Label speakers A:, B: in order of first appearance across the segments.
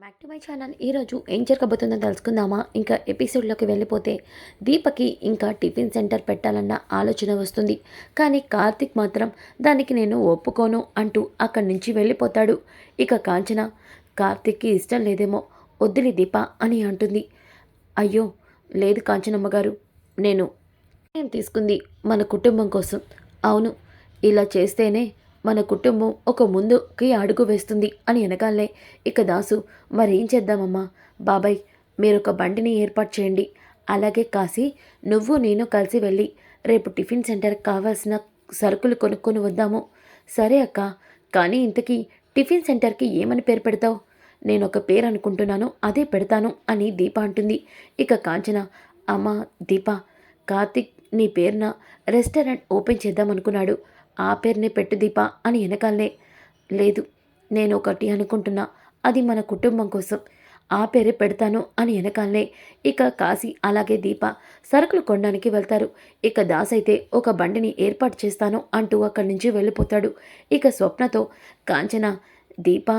A: Back to my channel ఈరోజు ఏం జరగబోతుందో తెలుసుకుందామా? ఇంకా ఎపిసోడ్లోకి వెళ్ళిపోతే దీపకి ఇంకా టిఫిన్ సెంటర్ పెట్టాలన్న ఆలోచన వస్తుంది. కానీ కార్తిక్ మాత్రం దానికి నేను ఒప్పుకోను అంటూ అక్కడి నుంచి వెళ్ళిపోతాడు. ఇక కాంచన కార్తిక్కి ఇష్టం లేదేమో వద్దులి దీప అని అంటుంది. అయ్యో లేదు కాంచనమ్మ గారు నేను ఏం తీసుకుంది మన కుటుంబం కోసం? అవును ఇలా చేస్తేనే మన కుటుంబం ఒక ముందుకి అడుగు వేస్తుంది అని వెనకాలే ఇక దాసు మరేం చేద్దామమ్మా? బాబాయ్ మీరు ఒక బండిని ఏర్పాటు చేయండి. అలాగే కాసి నువ్వు నేను కలిసి వెళ్ళి రేపు టిఫిన్ సెంటర్కి కావాల్సిన సరుకులు కొనుక్కొని వద్దాము. సరే అక్క కానీ ఇంతకీ టిఫిన్ సెంటర్కి ఏమని పేరు పెడతావు? నేను ఒక పేరు అనుకుంటున్నాను అదే పెడతాను అని దీప అంటుంది. ఇక కాంచన అమ్మ దీప కార్తిక్ నీ పేరున రెస్టారెంట్ ఓపెన్ చేద్దాం అనుకున్నాడు ఆ పేరునే పెట్టు దీప అని వెనకాలనే లేదు నేను ఒకటి అనుకుంటున్నా అది మన కుటుంబం కోసం. ఆ పేరే పెడతాను అని వెనకాలనే ఇక కాశీ అలాగే దీప సరుకులు కొనడానికి వెళ్తారు. ఇక దాస్ అయితే ఒక బండిని ఏర్పాటు చేస్తాను అంటూ అక్కడి నుంచి వెళ్ళిపోతాడు. ఇక స్వప్నతో కాంచన దీప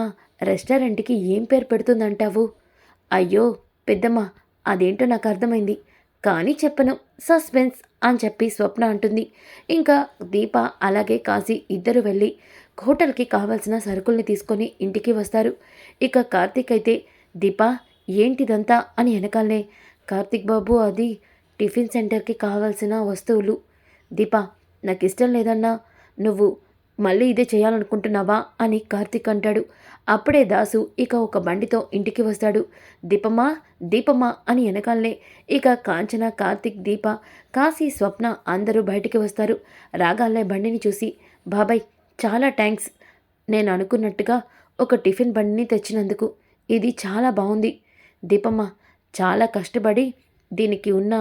A: రెస్టారెంట్కి ఏం పేరు పెడుతుందంటావు? అయ్యో పెద్దమ్మ అదేంటో నాకు అర్థమైంది. కానీ చెప్పను. సస్పెన్స్ అని చెప్పి స్వప్న అంటుంది. ఇంకా దీప అలాగే కాశీ ఇద్దరు వెళ్ళి హోటల్కి కావాల్సిన సరుకుల్ని తీసుకొని ఇంటికి వస్తారు. ఇక కార్తీక్ అయితే దీప ఏంటిదంతా? అని వెనకాలనే కార్తీక్ బాబు అది టిఫిన్ సెంటర్కి కావాల్సిన వస్తువులు. దీప నాకు ఇష్టం లేదన్నా నువ్వు మళ్ళీ ఇదే చేయాలనుకుంటున్నావా అని కార్తీక్ అంటాడు. అప్పుడే దాసు ఇక ఒక బండితో ఇంటికి వస్తాడు. దీపమా దీపమా అని వెనకాలనే ఇక కాంచన కార్తీక్ దీప కాశీ స్వప్న అందరూ బయటికి వస్తారు. రాగాలే బండిని చూసి బాబాయ్ చాలా థ్యాంక్స్ నేను అనుకున్నట్టుగా ఒక టిఫిన్ బండిని తెచ్చినందుకు. ఇది చాలా బాగుంది. దీపమ్మ చాలా కష్టపడి దీనికి ఉన్న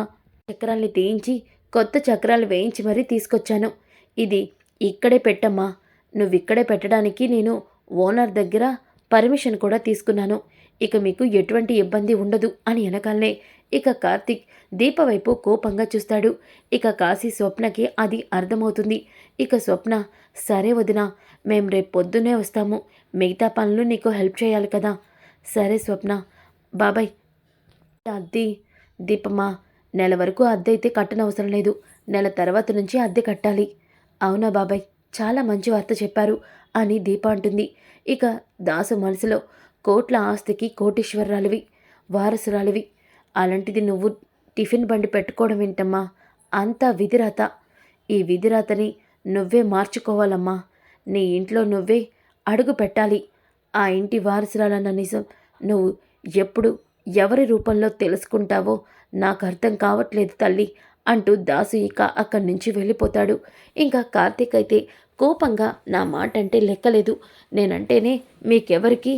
A: చక్రాల్ని తీయించి కొత్త చక్రాలు వేయించి మరీ తీసుకొచ్చాను. ఇది ఇక్కడే పెట్టమ్మా. నువ్వు ఇక్కడే పెట్టడానికి నేను ఓనర్ దగ్గర పర్మిషన్ కూడా తీసుకున్నాను. ఇక మీకు ఎటువంటి ఇబ్బంది ఉండదు అని వెనకాలనే ఇక కార్తిక్ దీప వైపు కోపంగా చూస్తాడు. ఇక కాశీ స్వప్నకి అది అర్థమవుతుంది. ఇక స్వప్న సరే వదినా మేం రేపు పొద్దున్నే వస్తాము. మిగతా పనులు నీకు హెల్ప్ చేయాలి కదా. సరే స్వప్న బాబాయ్. అద్దె దీపమ్మా నెల వరకు అద్దె అయితే కట్టనవసరం లేదు. నెల తర్వాత నుంచి అద్దె కట్టాలి. అవునా బాబాయ్ చాలా మంచి వార్త చెప్పారు అని దీప అంటుంది. ఇక దాసు మనసులో కోట్ల ఆస్తికి కోటీశ్వరరాలివి వారసురాలివి. అలాంటిది నువ్వు టిఫిన్ బండి పెట్టుకోవడం ఏంటమ్మా? అంతా విధిరాత. ఈ విధిరాతని నువ్వే మార్చుకోవాలమ్మా. నీ ఇంట్లో నువ్వే అడుగు పెట్టాలి. ఆ ఇంటి వారసురాలన్న నిజం నువ్వు ఎప్పుడు ఎవరి రూపంలో తెలుసుకుంటావో నాకు అర్థం కావట్లేదు తల్లి అంటూ దాసు ఇక అక్కడి నుంచి వెళ్ళిపోతాడు. ఇంకా కార్తీక్ అయితే కోపంగా నా మాట అంటే లెక్కలేదు. నేనంటేనే మీకెవరికి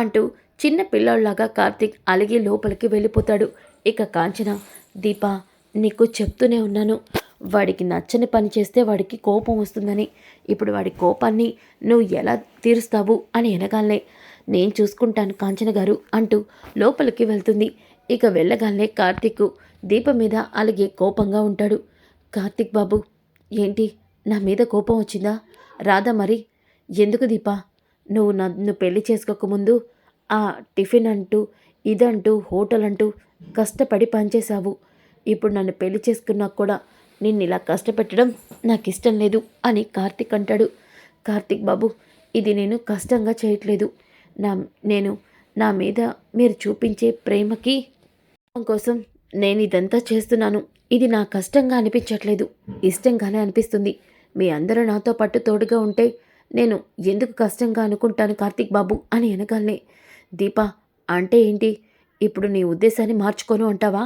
A: అంటూ చిన్న పిల్లోళ్ళాగా కార్తీక్ అలిగి లోపలికి వెళ్ళిపోతాడు. ఇక కాంచన దీప నీకు చెప్తూనే ఉన్నాను. వాడికి నచ్చని పని చేస్తే వాడికి కోపం వస్తుందని. ఇప్పుడు వాడి కోపాన్ని నువ్వు ఎలా తీరుస్తావు అని ఎనగాలనే. నేను చూసుకుంటాను కాంచన గారు అంటూ లోపలికి వెళ్తుంది. ఇక వెళ్ళగానే కార్తీక్ దీప మీద అలాగే కోపంగా ఉంటాడు. కార్తీక్ బాబు ఏంటి? నా మీద కోపం వచ్చిందా? రాదా మరి ఎందుకు దీపా? నువ్వు నన్ను పెళ్ళి చేసుకోకముందు ఆ టిఫిన్ అంటూ ఇదంటూ హోటల్ అంటూ కష్టపడి పనిచేశావు. ఇప్పుడు నన్ను పెళ్ళి చేసుకున్నా కూడా నిన్ను ఇలా కష్టపెట్టడం నాకు ఇష్టం లేదు అని కార్తిక్ అంటాడు. కార్తిక్ బాబు ఇది నేను కష్టంగా చేయట్లేదు. నా నేను నా మీద మీరు చూపించే ప్రేమకి కోసం నేను ఇదంతా చేస్తున్నాను. ఇది నా కష్టంగా అనిపించట్లేదు. ఇష్టంగానే అనిపిస్తుంది. మీ అందరూ నాతో పాటు తోడుగా ఉంటే నేను ఎందుకు కష్టంగా అనుకుంటాను కార్తీక్ బాబు అని అనగానే దీపా అంటే ఏంటి? ఇప్పుడు నీ ఉద్దేశాన్ని మార్చుకోను అంటావా?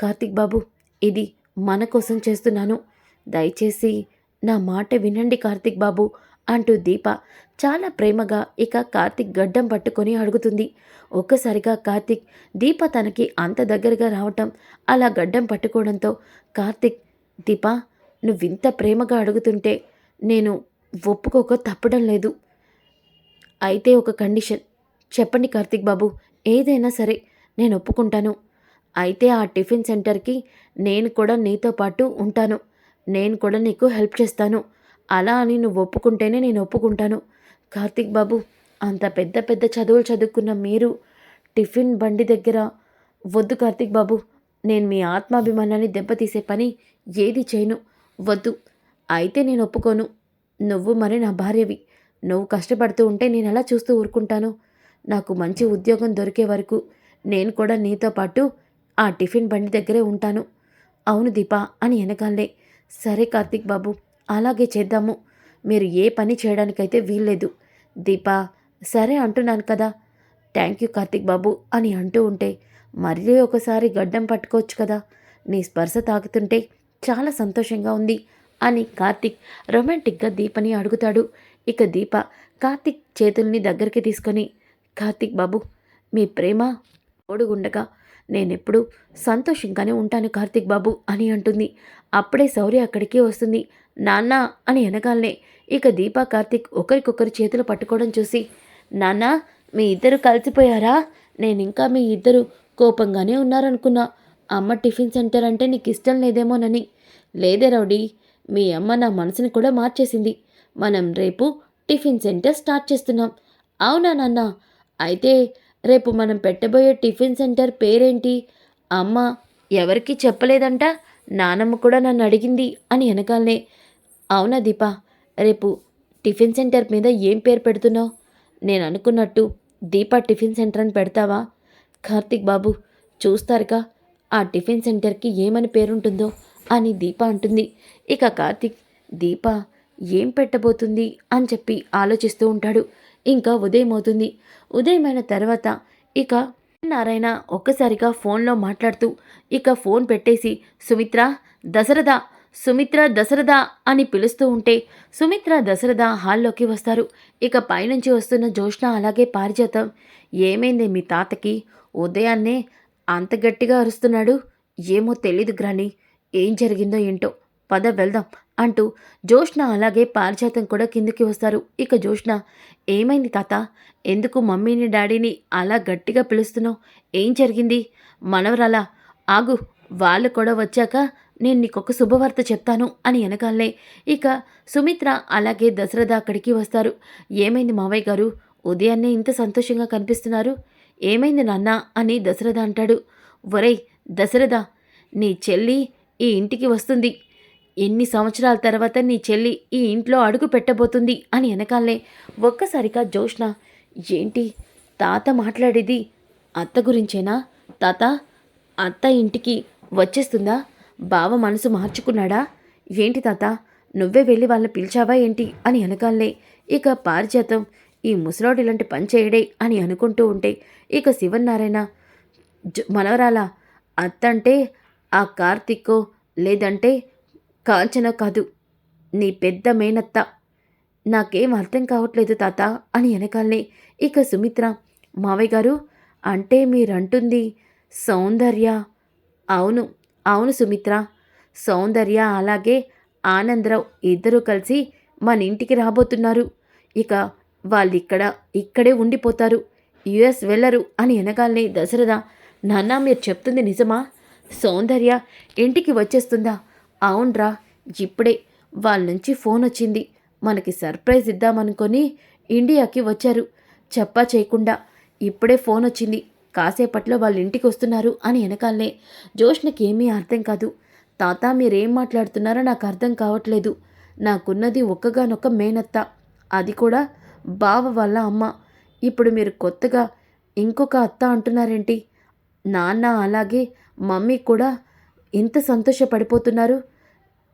A: కార్తీక్ బాబు ఇది మన కోసం చేస్తున్నాను. దయచేసి నా మాట వినండి కార్తీక్ బాబు. అంటూ దీప చాలా ప్రేమగా ఇక కార్తిక్ గడ్డం పట్టుకొని అడుగుతుంది. ఒక్కసారిగా కార్తిక్ దీప తనకి అంత దగ్గరగా రావటం అలా గడ్డం పట్టుకోవడంతో కార్తిక్ దీప నువ్వింత ప్రేమగా అడుగుతుంటే నేను ఒప్పుకోక తప్పడం లేదు. అయితే ఒక కండిషన్. చెప్పండి కార్తిక్ బాబు ఏదైనా సరే నేను ఒప్పుకుంటాను. అయితే ఆ టిఫిన్ సెంటర్కి నేను కూడా నీతో పాటు ఉంటాను. నేను కూడా నీకు హెల్ప్ చేస్తాను. అలా అని నువ్వు ఒప్పుకుంటేనే నేను ఒప్పుకుంటాను. కార్తిక్ బాబు అంత పెద్ద పెద్ద చదువులు చదువుకున్న మీరు టిఫిన్ బండి దగ్గర. వద్దు కార్తీక్ బాబు నేను మీ ఆత్మాభిమానాన్ని దెబ్బతీసే పని ఏది చేయను. వద్దు అయితే నేను ఒప్పుకోను. నువ్వు మరి నా భార్యవి. నువ్వు కష్టపడుతూ ఉంటే నేను ఎలా చూస్తూ ఊరుకుంటాను? నాకు మంచి ఉద్యోగం దొరికే వరకు నేను కూడా నీతో పాటు ఆ టిఫిన్ బండి దగ్గరే ఉంటాను. అవును దీపా అని వెనకాలే. సరే కార్తీక్ బాబు అలాగే చేద్దాము. మీరు ఏ పని చేయడానికైతే వీల్లేదు. దీపా సరే అంటున్నాను కదా. థ్యాంక్ యూ కార్తీక్ బాబు అని అంటూ ఉంటే మరీ ఒకసారి గడ్డం పట్టుకోవచ్చు కదా. నీ స్పర్శ తాకుతుంటే చాలా సంతోషంగా ఉంది అని కార్తీక్ రొమాంటిక్గా దీపని అడుగుతాడు. ఇక దీప కార్తిక్ చేతుల్ని దగ్గరికి తీసుకొని కార్తీక్ బాబు మీ ప్రేమ ఓడుగుండగా నేనెప్పుడు సంతోషంగానే ఉంటాను కార్తిక్ బాబు అని అంటుంది. అప్పుడే శౌర్య అక్కడికి వస్తుంది. నాన్న అని వెనకాలనే ఇక దీపా కార్తీక్ ఒకరికొకరు చేతులు పట్టుకోవడం చూసి నాన్న మీ ఇద్దరు కలిసిపోయారా? నేను ఇంకా మీ ఇద్దరు కోపంగానే ఉన్నారనుకున్నా. అమ్మ టిఫిన్ సెంటర్ అంటే నీకు ఇష్టం లేదేమోనని. లేదే రౌడీ మీ అమ్మ నా మనసుని కూడా మార్చేసింది. మనం రేపు టిఫిన్ సెంటర్ స్టార్ట్ చేస్తున్నాం. అవునా నాన్న? అయితే రేపు మనం పెట్టబోయే టిఫిన్ సెంటర్ పేరేంటి? అమ్మ ఎవరికీ చెప్పలేదంట. నానమ్మ కూడా నన్ను అడిగింది అని వెనకాలనే అవునా దీపా రేపు టిఫిన్ సెంటర్ మీద ఏం పేరు పెడుతున్నావు? నేను అనుకున్నట్టు దీపా టిఫిన్ సెంటర్ అని పెడతావా? కార్తిక్ బాబు చూస్తారుగా ఆ టిఫిన్ సెంటర్కి ఏమని పేరుంటుందో అని దీప అంటుంది. ఇక కార్తిక్ దీప ఏం పెట్టబోతుంది అని చెప్పి ఆలోచిస్తూ ఉంటాడు. ఇంకా ఉదయం అవుతుంది. ఉదయమైన తర్వాత ఇక నారాయణ ఒక్కసారిగా ఫోన్లో మాట్లాడుతూ ఇక ఫోన్ పెట్టేసి సుమిత్ర దశరథ సుమిత్ర దశరథ అని పిలుస్తూ ఉంటే సుమిత్ర దశరథ హాల్లోకి వస్తారు. ఇక పైనుంచి వస్తున్న జోష్న అలాగే పారిజాతం. ఏమైంది మీ తాతకి? ఉదయాన్నే అంత గట్టిగా అరుస్తున్నాడు. ఏమో తెలీదు గ్రాని. ఏం జరిగిందో ఏంటో. పద వెళ్దాం అంటూ జోష్ణ అలాగే పారిజాతం కూడా కిందికి వస్తారు. ఇక జోష్ణ ఏమైంది తాత? ఎందుకు మమ్మీని డాడీని అలా గట్టిగా పిలుస్తున్నావు? ఏం జరిగింది? మనవరాలా? ఆగు వాళ్ళు కూడా వచ్చాక నేను నీకొక శుభవార్త చెప్తాను అని వెనకాలనే ఇక సుమిత్ర అలాగే దశరథ అక్కడికి వస్తారు. ఏమైంది మావయ్య గారు? ఉదయాన్నే ఇంత సంతోషంగా కనిపిస్తున్నారు. ఏమైంది నాన్న? అని దశరథ అంటాడు. ఒరేయ్ దశరథ నీ చెల్లి ఈ ఇంటికి వస్తుంది. ఎన్ని సంవత్సరాల తర్వాత నీ చెల్లి ఈ ఇంట్లో అడుగు పెట్టబోతుంది అని వెనకాలనే ఒక్కసారిగా జోష్ణ ఏంటి? తాత మాట్లాడేది అత్త గురించేనా? తాత అత్త ఇంటికి వచ్చేస్తుందా? బావ మనసు మార్చుకున్నాడా? ఏంటి తాత నువ్వే వెళ్ళి వాళ్ళని పిలిచావా ఏంటి? అని వెనకాలనే ఇక పారిజాతం ఈ ముసలోడు ఇలాంటి పని చేయడే అని అనుకుంటూ ఉంటే ఇక శివనారాయణ మనవరాల అత్తంటే ఆ కార్తిక్కో లేదంటే కాంచన కాదు. నీ పెద్ద మేనత్త. నాకేం అర్థం కావట్లేదు తాత అని వెనకాలనే ఇక సుమిత్ర మావయ్య గారు అంటే మీరంటుంది సౌందర్య. అవును అవును సుమిత్ర. సౌందర్య అలాగే ఆనందరావు ఇద్దరూ కలిసి మన ఇంటికి రాబోతున్నారు. ఇక వాళ్ళిక్కడ ఇక్కడే ఉండిపోతారు. యుఎస్ వెళ్ళరు అని వెనకాలనే దశరథ నాన్న మీరు చెప్తుంది నిజమా? సౌందర్య ఇంటికి వచ్చేస్తుందా? అవునరా ఇప్పుడే వాళ్ళ నుంచి ఫోన్ వచ్చింది. మనకి సర్ప్రైజ్ ఇద్దామనుకొని ఇండియాకి వచ్చారు. చెప్పా చేయకుండా ఇప్పుడే ఫోన్ వచ్చింది. కాసేపట్లో వాళ్ళ ఇంటికి వస్తున్నారు అని వెనకాలనే. జోష్నకి ఏమీ అర్థం కాదు. తాత మీరేం మాట్లాడుతున్నారో నాకు అర్థం కావట్లేదు. నాకున్నది ఒక్కగానొక్క మేనత్త. అది కూడా బావ వాళ్ళ అమ్మ. ఇప్పుడు మీరు కొత్తగా ఇంకొక అత్త అంటున్నారేంటి? నాన్న అలాగే మమ్మీ కూడా ఇంత సంతోషపడిపోతున్నారు.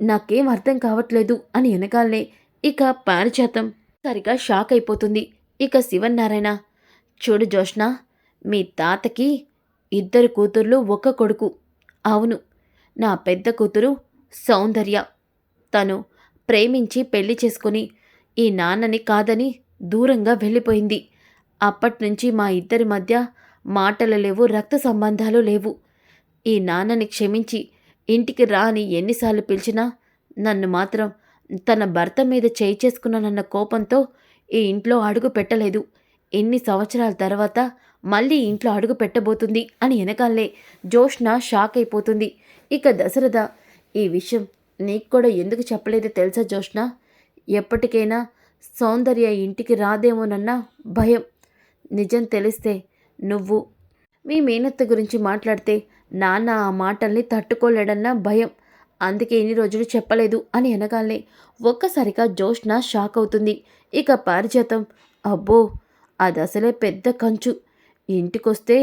A: నాకేం అర్థం కావట్లేదు అని వెనకాలనే. ఇక పారిచాతం సరిగా షాక్ అయిపోతుంది ఇక శివన్నారాయణ. చూడు జోష్నా మీ తాతకి ఇద్దరు కూతుర్లు ఒక కొడుకు. అవును నా పెద్ద కూతురు సౌందర్య. తను ప్రేమించి పెళ్ళి చేసుకుని ఈ నాన్నని కాదని దూరంగా వెళ్ళిపోయింది. అప్పట్నుంచి మా ఇద్దరి మధ్య మాటలు లేవు రక్త సంబంధాలు లేవు. ఈ నాన్నని క్షమించి ఇంటికి రా అని ఎన్నిసార్లు పిలిచినా నన్ను మాత్రం తన భర్త మీద చేయి చేసుకున్నానన్న కోపంతో ఈ ఇంట్లో అడుగు పెట్టలేదు. ఎన్ని సంవత్సరాల తర్వాత మళ్ళీ ఇంట్లో అడుగు పెట్టబోతుంది అని వెనకాలే జోష్న షాక్ అయిపోతుంది. ఇక దశరథ ఈ విషయం నీకు కూడా ఎందుకు చెప్పలేదో తెలుసా జోష్న? ఎప్పటికైనా సౌందర్య ఇంటికి రాదేమోనన్న భయం. నిజం తెలిస్తే నువ్వు మీ మేనత్త గురించి మాట్లాడితే నాన్న ఆ మాటల్ని తట్టుకోలేడన్న భయం. అందుకే ఎన్ని రోజులు చెప్పలేదు అని అనగానే ఒక్కసారిగా జోష్న షాక్ అవుతుంది. ఇక పారిజాతం అబ్బో అది అసలే పెద్ద కంచు. ఇంటికొస్తే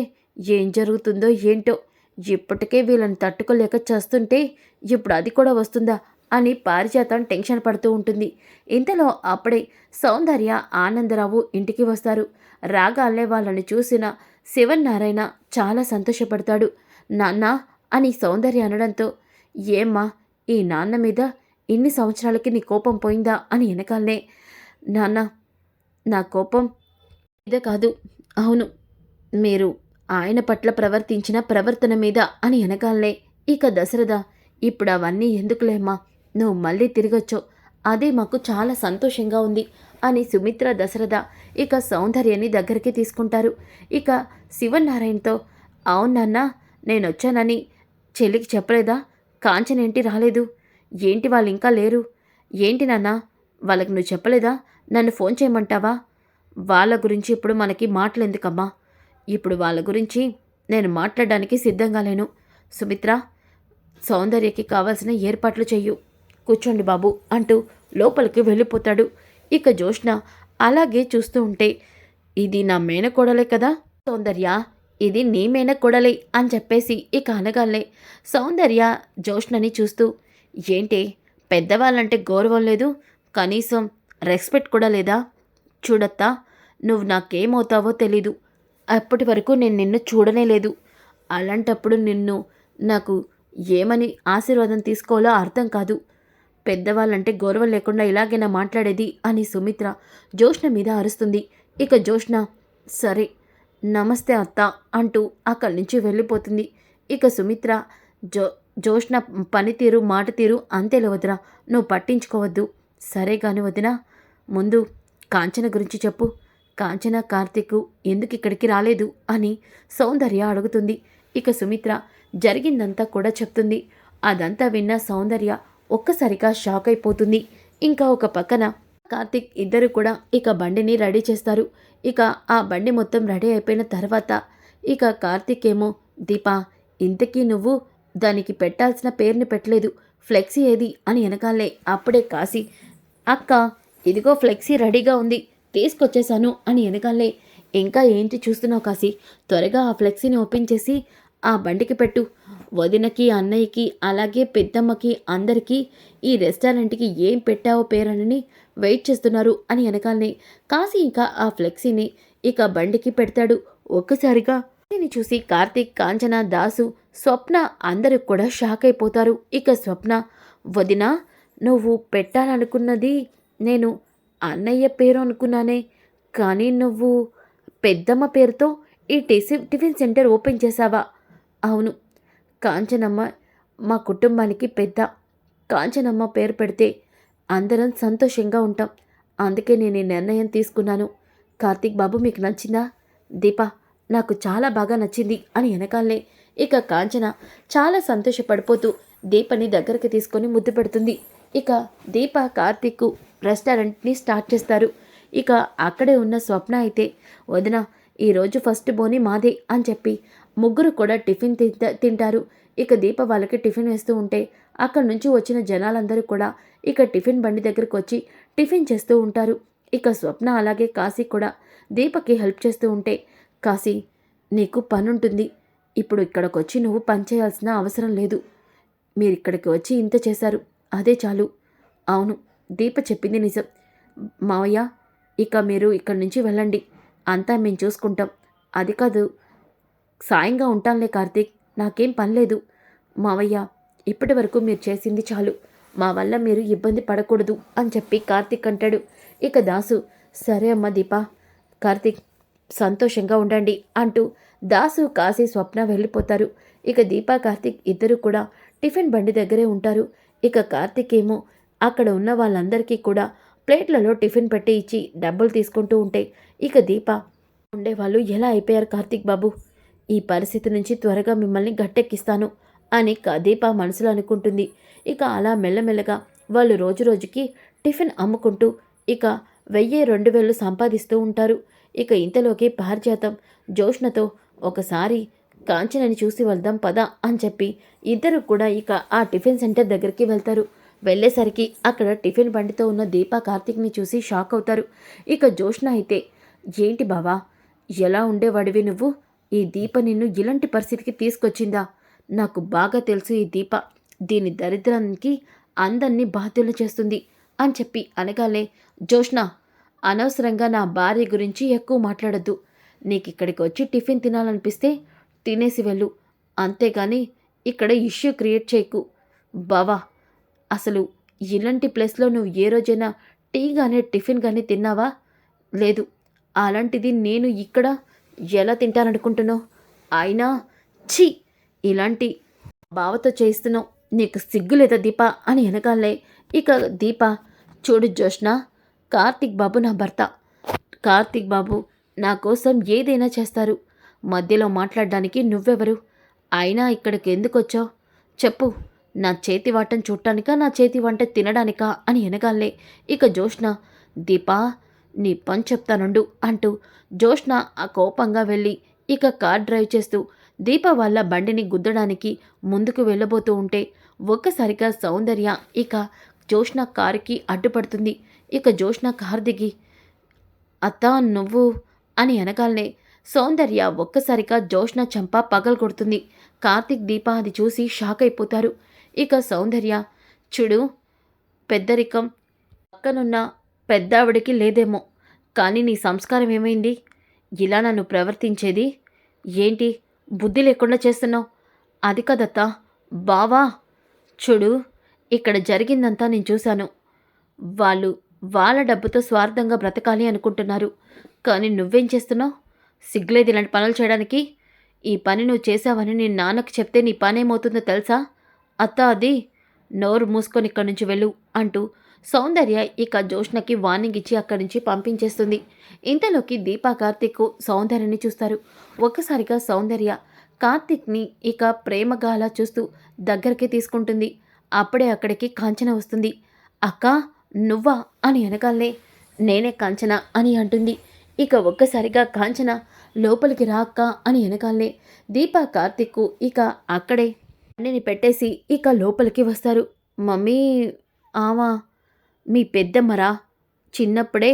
A: ఏం జరుగుతుందో ఏంటో ఇప్పటికే వీళ్ళని తట్టుకోలేక చేస్తుంటే ఇప్పుడు అది కూడా వస్తుందా అని పారిజాతం టెన్షన్ పడుతూ ఉంటుంది. ఇంతలో అప్పుడే సౌందర్య ఆనందరావు ఇంటికి వస్తారు. రాగాలే వాళ్ళని చూసిన శివన్నారాయణ చాలా సంతోషపడతాడు. నాన్న అని సౌందర్య అనడంతో ఏమ్మా ఈ నాన్న మీద ఇన్ని సంవత్సరాలకి నీ కోపం పోయిందా? అని వెనకాలనే నాన్న నా కోపం ఇదే కాదు. అవును మీరు ఆయన పట్ల ప్రవర్తించిన ప్రవర్తన మీద అని వెనకాలనే ఇక దశరథ ఇప్పుడు అవన్నీ ఎందుకులేమ్మా నువ్వు మళ్ళీ తిరిగొచ్చో? అదే మాకు చాలా సంతోషంగా ఉంది అని సుమిత్ర దశరథ ఇక సౌందర్యాన్ని దగ్గరికి తీసుకుంటారు. ఇక శివనారాయణతో అవునన్నా నేను వచ్చానని చెల్లికి చెప్పలేదా? కాంచనేంటి రాలేదు? ఏంటి వాళ్ళు ఇంకా లేరు? ఏంటి నాన్న వాళ్ళకి నువ్వు చెప్పలేదా? నన్ను ఫోన్ చేయమంటావా? వాళ్ళ గురించి ఇప్పుడు మనకి మాటలెందుకమ్మా? ఇప్పుడు వాళ్ళ గురించి నేను మాట్లాడడానికి సిద్ధంగా లేను. సుమిత్ర సౌందర్యకి కావాల్సిన ఏర్పాట్లు చెయ్యు. కూర్చోండి బాబు అంటూ లోపలికి వెళ్ళిపోతాడు. ఇక జోష్ణ అలాగే చూస్తూ ఉంటే ఇది నా మేనకోడలే కదా? సౌందర్య ఇది నీ మేనకోడలే అని చెప్పేసి ఇక అనగాలే. సౌందర్య జోష్ణని చూస్తూ ఏంటి పెద్దవాళ్ళంటే గౌరవం లేదు కనీసం రెస్పెక్ట్ కూడా లేదా? చూడత్తా నువ్వు నాకేమవుతావో తెలీదు. అప్పటి వరకు నేను నిన్ను చూడనే లేదు. అలాంటప్పుడు నిన్ను నాకు ఏమని ఆశీర్వాదం తీసుకోవాలో అర్థం కాదు. పెద్దవాళ్ళంటే గౌరవం లేకుండా ఇలాగైనా మాట్లాడేది అని సుమిత్ర జోష్ణ మీద అరుస్తుంది. ఇక జోష్ణ సరే నమస్తే అత్త అంటూ అక్కడి నుంచి వెళ్ళిపోతుంది. ఇక సుమిత్ర జో జోష్ణ పనితీరు మాట తీరు అంతేలే వదినా నువ్వు పట్టించుకోవద్దు. సరే కాని వదినా ముందు కాంచన గురించి చెప్పు. కాంచన కార్తీక్ ఎందుకు ఇక్కడికి రాలేదు అని సౌందర్య అడుగుతుంది. ఇక సుమిత్ర జరిగిందంతా కూడా చెప్తుంది. అదంతా విన్న సౌందర్య ఒక్కసారిగా షాక్ అయిపోతుంది. ఇంకా ఒక పక్కన కార్తిక్ ఇద్దరు కూడా ఇక బండిని రెడీ చేస్తారు. ఇక ఆ బండి మొత్తం రెడీ అయిపోయిన తర్వాత ఇక కార్తిక్ ఏమో దీపా ఇంతకీ నువ్వు దానికి పెట్టాల్సిన పేరుని పెట్టలేదు. ఫ్లెక్సీ ఏది? అని వెనకాలే అప్పుడే కాసి అక్క ఇదిగో ఫ్లెక్సీ రెడీగా ఉంది. తీసుకొచ్చేశాను అని వెనకాలే ఇంకా ఏంటి చూస్తున్నావు కాసి త్వరగా ఆ ఫ్లెక్సీని ఓపెన్ చేసి ఆ బండికి పెట్టు. వదినకి అన్నయ్యకి అలాగే పెద్దమ్మకి అందరికీ ఈ రెస్టారెంట్కి ఏం పెట్టావో పేరనని వెయిట్ చేస్తున్నారు అని వెనకాలనే కాసి ఇంకా ఆ ఫ్లెక్సీని ఇక బండికి పెడతాడు. ఒక్కసారిగా దీన్ని చూసి కార్తీక్ కాంచన దాసు స్వప్న అందరూ కూడా షాక్ అయిపోతారు. ఇక స్వప్న వదిన నువ్వు పెట్టాలనుకున్నది నేను అన్నయ్య పేరు అనుకున్నానే కానీ నువ్వు పెద్దమ్మ పేరుతో ఈ టిఫిన్ టిఫిన్ సెంటర్ ఓపెన్ చేశావా? అవును. కాంచనమ్మ మా కుటుంబానికి పెద్ద. కాంచనమ్మ పేరు పెడితే అందరం సంతోషంగా ఉంటాం. అందుకే నేను ఈ నిర్ణయం తీసుకున్నాను. కార్తీక్ బాబు మీకు నచ్చిందా? దీప నాకు చాలా బాగా నచ్చింది అని వెనకాలనే ఇక కాంచన చాలా సంతోషపడిపోతూ దీపని దగ్గరికి తీసుకొని ముద్దు పెడుతుంది. ఇక దీప కార్తీక్ రెస్టారెంట్ని స్టార్ట్ చేస్తారు. ఇక అక్కడే ఉన్న స్వప్న అయితే వదిన ఈరోజు ఫస్ట్ బోని మాదే అని చెప్పి ముగ్గురు కూడా టిఫిన్ తింటా తింటారు. ఇక దీప వాళ్ళకి టిఫిన్ వేస్తూ ఉంటే అక్కడి నుంచి వచ్చిన జనాలందరూ కూడా ఇక టిఫిన్ బండి దగ్గరకు వచ్చి టిఫిన్ చేస్తూ ఉంటారు. ఇక స్వప్న అలాగే కాశీ కూడా దీపకి హెల్ప్ చేస్తూ ఉంటే కాశీ నీకు పనుంటుంది. ఇప్పుడు ఇక్కడికి వచ్చి నువ్వు పని చేయాల్సిన అవసరం లేదు. మీరు ఇక్కడికి వచ్చి ఇంత చేశారు. అదే చాలు. అవును దీప చెప్పింది నిజం. మావయ్య ఇక మీరు ఇక్కడి నుంచి వెళ్ళండి. అంతా మేము చూసుకుంటాం. అది కాదు సాయంగా ఉంటానులే కార్తీక్. నాకేం పనిలేదు మావయ్య ఇప్పటి వరకు మీరు చేసింది చాలు. మా వల్ల మీరు ఇబ్బంది పడకూడదు అని చెప్పి కార్తీక్ అంటాడు. ఇక దాసు సరే అమ్మ దీప కార్తీక్ సంతోషంగా ఉండండి అంటూ దాసు కాశీ స్వప్న వెళ్ళిపోతారు. ఇక దీపా కార్తీక్ ఇద్దరు కూడా టిఫిన్ బండి దగ్గరే ఉంటారు. ఇక కార్తీక్ ఏమో అక్కడ ఉన్న వాళ్ళందరికీ కూడా ప్లేట్లలో టిఫిన్ పెట్టి ఇచ్చి డబ్బులు తీసుకుంటూ ఉంటే ఇక దీప ఉండేవాళ్ళు ఎలా అయిపోయారు కార్తీక్ బాబు? ఈ పరిస్థితి నుంచి త్వరగా మిమ్మల్ని గట్టెక్కిస్తాను అని క- దీప మనసులో అనుకుంటుంది. ఇక అలా మెల్లమెల్లగా వాళ్ళు రోజు రోజుకి టిఫిన్ అమ్ముకుంటూ ఇక వెయ్యి రెండు వేలు సంపాదిస్తూ ఉంటారు. ఇక ఇంతలోకి పారిజాతం జోష్ణతో ఒకసారి కాంచనని చూసి వెళ్దాం పద అని చెప్పి ఇద్దరు కూడా ఇక ఆ టిఫిన్ సెంటర్ దగ్గరికి వెళ్తారు. వెళ్ళేసరికి అక్కడ టిఫిన్ బండితో ఉన్న దీపా కార్తీక్ని చూసి షాక్ అవుతారు. ఇక జోష్ణ అయితే ఏంటి బావా ఎలా ఉండేవాడివి నువ్వు? ఈ దీప నిన్ను ఇలాంటి పరిస్థితికి తీసుకొచ్చిందా? నాకు బాగా తెలుసు ఈ దీప. దీని దరిద్రానికి అందరినీ బాధ్యులు చేస్తుంది అని చెప్పి అనగానే జోష్ణ అనవసరంగా నా భార్య గురించి ఎక్కువ మాట్లాడద్దు. నీకు ఇక్కడికి వచ్చి టిఫిన్ తినాలనిపిస్తే తినేసి వెళ్ళు. అంతేగాని ఇక్కడ ఇష్యూ క్రియేట్ చేయకు. బావా అసలు ఇలాంటి ప్లేస్లో నువ్వు ఏ రోజైనా టీ కానీ టిఫిన్ కానీ తిన్నావా? లేదు. అలాంటిది నేను ఇక్కడ ఎలా తింటాననుకుంటున్నావు? అయినా ఛీ! ఇలాంటి బావతో చేస్తున్నావు నీకు సిగ్గు లేదా దీప? అని వెనకాలే. ఇక దీప చూడు జోష్న కార్తిక్ బాబు నా భర్త. కార్తిక్ బాబు నా కోసం ఏదైనా చేస్తారు. మధ్యలో మాట్లాడడానికి నువ్వెవరు? అయినా ఇక్కడికి ఎందుకు వచ్చావు చెప్పు. నా చేతి వాటం చూడటానికా నా చేతి వంట తినడానికా అని ఎనగాలే. ఇక జోష్ణ దీపా నీ పని చెప్తానుండు అంటూ జోష్ణ ఆ కోపంగా వెళ్ళి ఇక కార్ డ్రైవ్ చేస్తూ దీప వాళ్ళ బండిని గుద్దడానికి ముందుకు వెళ్ళబోతూ ఉంటే ఒక్కసారిగా సౌందర్య ఇక జోష్ణ కారుకి అడ్డుపడుతుంది. ఇక జోష్ణ కారు దిగి అత్తా నువ్వు అని అనగాలనే సౌందర్య ఒక్కసారిగా జోష్ణ చంప పగలు కొడుతుంది కార్తిక్ దీప అది చూసి షాక్ అయిపోతారు. ఇక సౌందర్య చూడు పెద్దరికం పక్కనున్న పెద్దావిడికి లేదేమో కానీ నీ సంస్కారం ఏమైంది? ఇలా నన్ను ప్రవర్తించేది? ఏంటి? బుద్ధి లేకుండా చేస్తున్నావు? అది కదత్తా బావా! చూడు ఇక్కడ జరిగిందంతా నేను చూశాను. వాళ్ళు వాళ్ళ డబ్బుతో స్వార్థంగా బ్రతకాలి అనుకుంటున్నారు. కానీ నువ్వేం చేస్తున్నావు? సిగ్గులేదు ఇలాంటి పనులు చేయడానికి? ఈ పని నువ్వు చేశావని నేను నాన్నకి చెప్తే నీ పని ఏమవుతుందో తెలుసా? అత్త అది నోరు మూసుకొని ఇక్కడి నుంచి వెళ్ళు అంటూ సౌందర్య ఇక జోష్ణకి వార్నింగ్ ఇచ్చి అక్కడి నుంచి పంపించేస్తుంది. ఇంతలోకి దీపా కార్తిక్ సౌందర్యని చూస్తారు. ఒక్కసారిగా సౌందర్య కార్తీక్ని ఇక ప్రేమగా అలా చూస్తూ దగ్గరికి తీసుకుంటుంది. అప్పుడే అక్కడికి కాంచన వస్తుంది. అక్క నువ్వా? అని వెనకాలే నేనే కాంచన అని అంటుంది. ఇక ఒక్కసారిగా కాంచన లోపలికి రా అక్క అని వెనకాలే దీపా కార్తిక్ ఇక అక్కడే బండిని పెట్టేసి ఇక లోపలికి వస్తారు. మమ్మీ ఆమా మీ పెద్దమ్మరా? చిన్నప్పుడే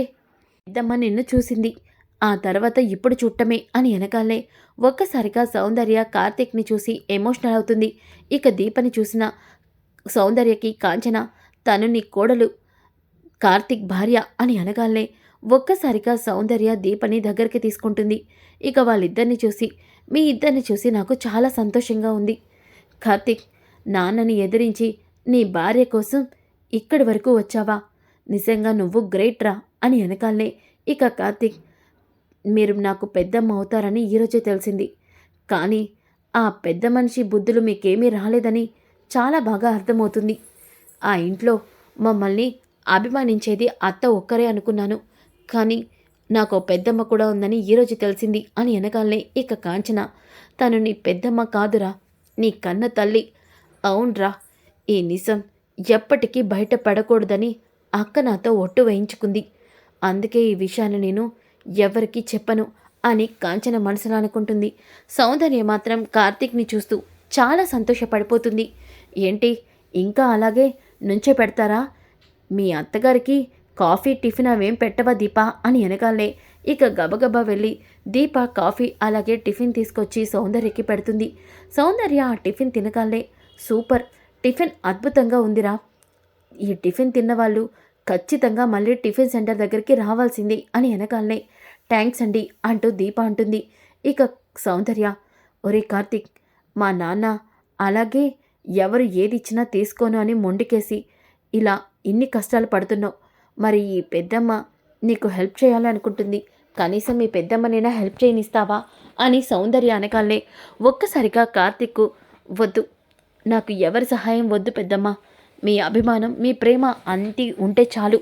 A: పెద్దమ్మ నిన్ను చూసింది. ఆ తర్వాత ఇప్పుడు చూడటమే అని వెనకాలే ఒక్కసారిగా సౌందర్య కార్తీక్ని చూసి ఎమోషనల్ అవుతుంది. ఇక దీపని చూసిన సౌందర్యకి కాంచన తను నీ కోడలు కార్తీక్ భార్య అని అనగాలే ఒక్కసారిగా సౌందర్య దీపని దగ్గరికి తీసుకుంటుంది. ఇక వాళ్ళిద్దరిని చూసి మీ ఇద్దరిని చూసి నాకు చాలా సంతోషంగా ఉంది. కార్తిక్ నాన్నని ఎదిరించి నీ భార్య కోసం ఇక్కడి వరకు వచ్చావా? నిజంగా నువ్వు గ్రేట్ రా అని వెనకాలనే ఇక కార్తిక్ మీరు నాకు పెద్దమ్మ అవుతారని ఈరోజే తెలిసింది. కానీ ఆ పెద్ద మనిషి బుద్ధులు మీకేమీ రాలేదని చాలా బాగా అర్థమవుతుంది. ఆ ఇంట్లో మమ్మల్ని అభిమానించేది అత్త ఒక్కరే అనుకున్నాను. కానీ నాకు పెద్దమ్మ కూడా ఉందని ఈరోజు తెలిసింది అని వెనకాలనే ఇక కాంచన తను నీ పెద్దమ్మ కాదురా నీ కన్న తల్లి. అవునరా ఈ నిజం ఎప్పటికీ బయట పడకూడదని అక్క నాతో ఒట్టు వేయించుకుంది. అందుకే ఈ విషయాన్ని నేను ఎవరికీ చెప్పను అని కాంచన మనసులో అనుకుంటుంది. సౌందర్య మాత్రం కార్తీక్ని చూస్తూ చాలా సంతోషపడిపోతుంది. ఏంటి ఇంకా అలాగే నుంచే పెడతారా? మీ అత్తగారికి కాఫీ టిఫిన్ అవేం పెట్టవా దీపా అని వెనకాలే ఇక గబగబా వెళ్ళి దీప కాఫీ అలాగే టిఫిన్ తీసుకొచ్చి సౌందర్యకి పెడుతుంది. సౌందర్య ఆ టిఫిన్ తినగాలే సూపర్ టిఫిన్ అద్భుతంగా ఉందిరా. ఈ టిఫిన్ తిన్నవాళ్ళు ఖచ్చితంగా మళ్ళీ టిఫిన్ సెంటర్ దగ్గరికి రావాల్సింది అని వెనకాలనే థ్యాంక్స్ అండి అంటూ దీప అంటుంది. ఇక సౌందర్య ఒరే కార్తిక్ మా నాన్న అలాగే ఎవరు ఏది ఇచ్చినా తీసుకోను అని మొండికేసి ఇలా ఇన్ని కష్టాలు పడుతున్నావు మరి ఈ పెద్దమ్మ నీకు హెల్ప్ చేయాలనుకుంటుంది. కనీసం మీ పెద్దమ్మనైనా హెల్ప్ చేయనిస్తావా? అని సౌందర్య అనకాలనే ఒక్కసారిగా కార్తిక్ వద్దు నాకు ఎవరి సహాయం వద్దు పెద్దమ్మ. మీ అభిమానం మీ ప్రేమ అంతి ఉంటే చాలు.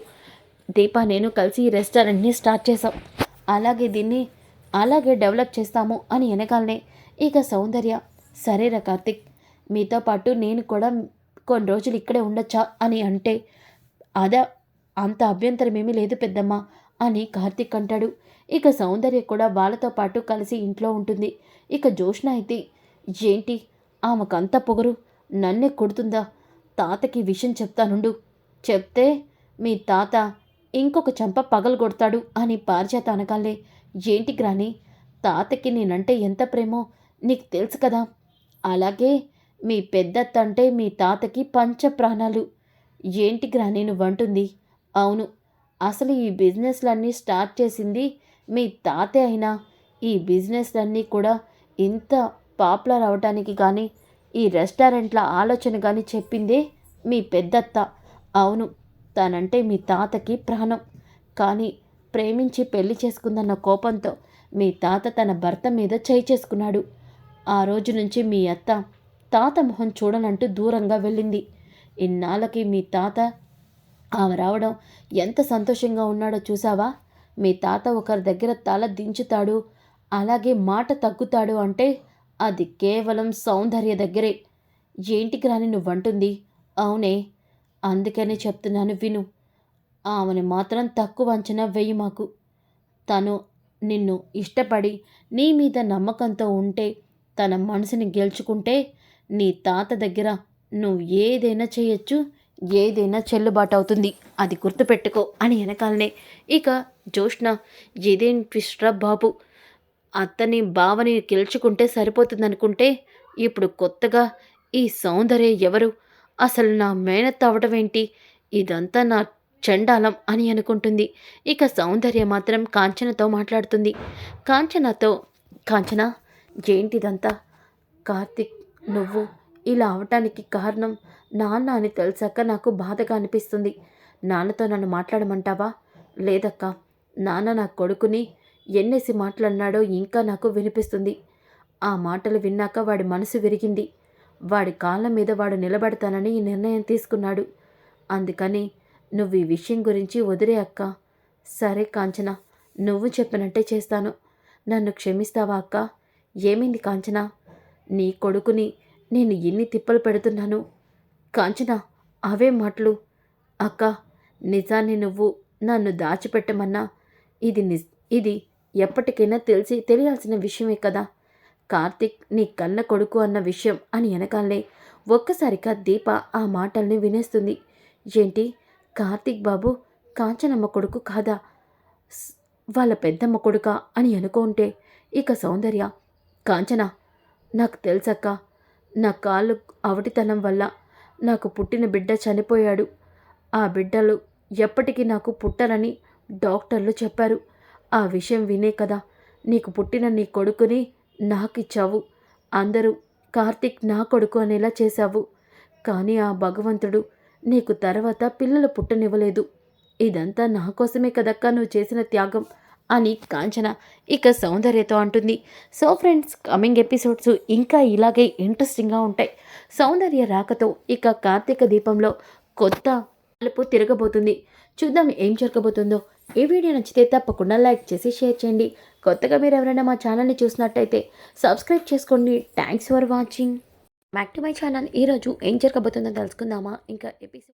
A: దీప నేను కలిసి ఈ రెస్టారెంట్ని స్టార్ట్ చేసాం అలాగే దీన్ని అలాగే డెవలప్ చేస్తాము అని వెనకాలనే ఇక సౌందర్య సరేరా కార్తిక్ మీతో పాటు నేను కూడా కొన్ని రోజులు ఇక్కడే ఉండొచ్చా? అని అంటే అదా అంత అభ్యంతరం ఏమీ లేదు పెద్దమ్మ అని కార్తీక్ అంటాడు. ఇక సౌందర్య కూడా వాళ్ళతో పాటు కలిసి ఇంట్లో ఉంటుంది. ఇక జోష్ణ అయితే ఏంటి? ఆమెకంత పొగరు? నన్నే కొడుతుందా? తాతకి విషయం చెప్తానుండు. చెప్తే మీ తాత ఇంకొక చెంప పగలు కొడతాడు అని పారిచేత అనకాలే ఏంటి గ్రాని? తాతకి నేనంటే ఎంత ప్రేమో? నీకు తెలుసు కదా. అలాగే మీ పెద్దత్త అంటే మీ తాతకి పంచ ప్రాణాలు ఏంటి గ్రాని నువ్వంటుంది? అవును. అసలు ఈ బిజినెస్లన్నీ స్టార్ట్ చేసింది మీ తాతే అయినా. ఈ బిజినెస్లన్నీ కూడా ఇంత పాపులర్ అవడానికి కానీ ఈ రెస్టారెంట్ల ఆలోచన కానీ చెప్పిందే మీ పెద్దత్త. అవును తనంటే మీ తాతకి ప్రాణం. కానీ ప్రేమించి పెళ్ళి చేసుకుందన్న కోపంతో మీ తాత తన భర్త మీద చేయి చేసుకున్నాడు. ఆ రోజు నుంచి మీ అత్త తాత మొహం చూడనంటూ దూరంగా వెళ్ళింది. ఇన్నాళ్ళకి మీ తాత ఆమె రావడం ఎంత సంతోషంగా ఉన్నాడో చూసావా మీ తాత ఒకరి దగ్గర తల దించుతాడు అలాగే మాట తగ్గుతాడు అంటే అది కేవలం సౌందర్య దగ్గరే. ఏంటికి రాని నువ్వంటుంది? అవునే అందుకనే చెప్తున్నాను విను. ఆమెను మాత్రం తక్కువ అంచనా వెయ్యి మాకు. తను నిన్ను ఇష్టపడి నీ మీద నమ్మకంతో ఉంటే తన మనసుని గెలుచుకుంటే నీ తాత దగ్గర నువ్వు ఏదైనా చేయొచ్చు. ఏదైనా చెల్లుబాటు అవుతుంది అది గుర్తుపెట్టుకో అని వెనకాలనే. ఇక జోష్న ఇదేం ట్విస్ట్రా బాబు? అత్తని బావని గెలుచుకుంటే సరిపోతుందనుకుంటే ఇప్పుడు కొత్తగా ఈ సౌందర్య ఎవరు? అసలు నా మేనత్ అవడం ఏంటి ఇదంతా నా చండాలం అని అనుకుంటుంది. ఇక సౌందర్య మాత్రం కాంచనతో మాట్లాడుతుంది. కాంచనతో కాంచన? ఏంటిదంతా? కార్తిక్ నువ్వు ఇలా అవటానికి కారణం నాన్న అని తెలిసాక నాకు బాధగా అనిపిస్తుంది. నాన్నతో నన్ను మాట్లాడమంటావా? లేదక్క నాన్న నా కొడుకుని ఎన్నేసి మాట్లాడినాడో ఇంకా నాకు వినిపిస్తుంది. ఆ మాటలు విన్నాక వాడి మనసు విరిగింది. వాడి కాళ్ళ మీద వాడు నిలబడతానని ఈ నిర్ణయం తీసుకున్నాడు. అందుకని నువ్వు ఈ విషయం గురించి వదిలే అక్క. సరే కాంచన నువ్వు చెప్పినట్టే చేస్తాను. నన్ను క్షమిస్తావా అక్క? ఏమైంది కాంచన? నీ కొడుకుని నేను ఎన్ని తిప్పలు పెడుతున్నాను? కాంచన అవే మాటలు. అక్క నిజాన్ని నువ్వు నన్ను దాచిపెట్టమన్నా ఇది నిజ్ ఇది ఎప్పటికైనా తెలిసి తెలియాల్సిన విషయమే కదా. కార్తిక్ నీ కన్న కొడుకు అన్న విషయం అని వెనకాలే ఒక్కసారిగా దీప ఆ మాటల్ని వినేస్తుంది. ఏంటి? కార్తిక్ బాబు కాంచనమ్మ కొడుకు కాదా? వాళ్ళ పెద్దమ్మ కొడుకా అని అనుకుంటే ఇక సౌందర్య కాంచన నాకు తెలుసక్క నా కాళ్ళు అవటితనం వల్ల నాకు పుట్టిన బిడ్డ చనిపోయాడు. ఆ బిడ్డలు ఎప్పటికీ నాకు పుట్టరని డాక్టర్లు చెప్పారు. ఆ విషయం వినే కదా నీకు పుట్టిన నీ కొడుకుని నాకిచ్చావు. అందరూ కార్తిక్ నా కొడుకు అనేలా చేశావు. కానీ ఆ భగవంతుడు నీకు తర్వాత పిల్లలు పుట్టనివ్వలేదు. ఇదంతా నా కోసమే కదక్కా నువ్వు చేసిన త్యాగం. అని కాంచన ఇక సౌందర్యతో అంటుంది. సో ఫ్రెండ్స్ కమింగ్ ఎపిసోడ్స్ ఇంకా ఇలాగే ఇంట్రెస్టింగ్గా ఉంటాయి. సౌందర్య రాకతో ఇక కార్తీక దీపంలో కొత్త కలుపు తిరగబోతుంది. చూద్దాం ఏం జరగబోతుందో. ఈ వీడియో నచ్చితే తప్పకుండా లైక్ చేసి షేర్ చేయండి. కొత్తగా మీరు ఎవరైనా మా ఛానల్ని చూసినట్టయితే సబ్స్క్రైబ్ చేసుకోండి. Thanks for watching back to my channel ఈరోజు ఏం జరగబోతుందో తెలుసుకుందామా? ఇంకా ఎపిసోడ్